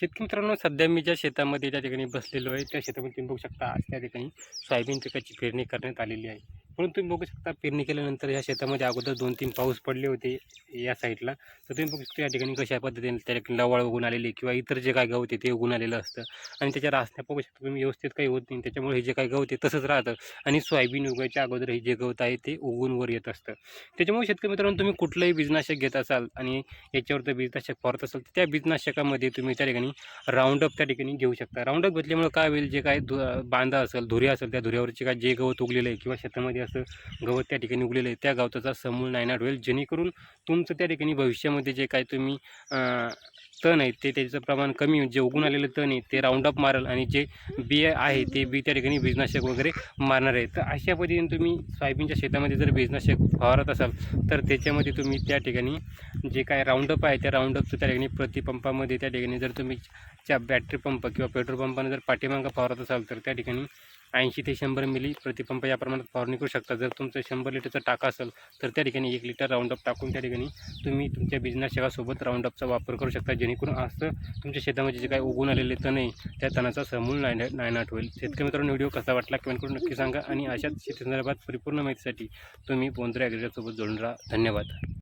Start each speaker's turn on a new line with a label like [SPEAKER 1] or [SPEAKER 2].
[SPEAKER 1] शेतकरी मित्रांनो सध्या मी ज्या शेतामध्ये त्या ठिकाणी बसलेलो आहे त्या शेतामध्ये तुम्ही बघू शकता आज त्या ठिकाणी सोयाबीन पिकाची पेरणी करण्यात आलेली आहे. म्हणून तुम्ही बघू शकता पेरणी केल्यानंतर या शेतामध्ये अगोदर दोन तीन पाऊस पडले होते या साईडला. तर तुम्ही बघू शकता या ठिकाणी कशा पद्धतीने त्या ठिकाणी लवळ उगून आलेली किंवा इतर जे काय गवत ते उगून आलेलं असतं. आणि त्याच्या रास्त्या बघू शकता तुम्ही व्यवस्थित काही होत नाही. त्याच्यामुळे हे जे काही गवत आहे तसंच राहतं. आणि सोयाबीन उगायच्या अगोदर हे जे गवत आहे ते उगून वर येत असतं. त्याच्यामुळे शेतकरी मित्रांनो तुम्ही कुठलंही बीजनाशक घेत असाल आणि याच्यावर तर बीजनाशक फवारत असाल तर त्या बीजनाशकामध्ये तुम्ही त्या ठिकाणी राऊंडअप त्या ठिकाणी घेऊ शकता. राऊंडअप घेतल्यामुळे काय होईल? जे काय धु बांधा असेल धुरी असेल त्या धुऱ्यावरचे काय जे गवत उगलेलं आहे किंवा शेतामध्ये असं गवत त्या ठिकाणी उगलेलं आहे. त्या गवताचा समूळ नायनाट होईल. जेणेकरून तुमचं त्या ठिकाणी भविष्यामध्ये जे काय तुम्ही तण आहे ते त्याचं प्रमाण कमी होईल. जे उगून आलेलं तण आहे ते राऊंडअप मारेल आणि जे बी आहे ते बी त्या ठिकाणी बीजनाशक वगैरे मारणार आहे. तर अशा पद्धतीने तुम्ही सोयाबीनच्या शेतामध्ये जर बीजनाशक फवारत असाल तर त्याच्यामध्ये तुम्ही त्या ठिकाणी जे काय राऊंडअप आहे त्या राऊंडअपचं त्या ठिकाणी प्रतिपंपामध्ये त्या ठिकाणी जर तुम्ही च्या बॅटरी पंप किंवा पेट्रोल पंपाने जर पाठीमागं फवारत असाल तर त्या ठिकाणी ऐंशी ते शंभर मिली प्रतिपंप या प्रमाणात फवारणी करू शकता. जर तुमचं शंभर लिटरचा टाका असेल तर त्या ठिकाणी एक लिटर राऊंडअप टाकून त्या ठिकाणी तुम्ही तुमच्या बिझनेससोबत राऊंडअपचा वापर करू शकता. जेणेकरून असं तुमच्या शेतामध्ये जे काही उगून आलेले तण आहे त्या तणाचा समूळ नाय नायनाट होईल. शेतकरी मित्रांनो व्हिडिओ कसा वाटला कमेंट करून नक्की सांगा आणि अशाच शेती संदर्भात परिपूर्ण माहितीसाठी तुम्ही पोंद्रे ॲग्रिकल्चरसोबत जोडून राहा. धन्यवाद.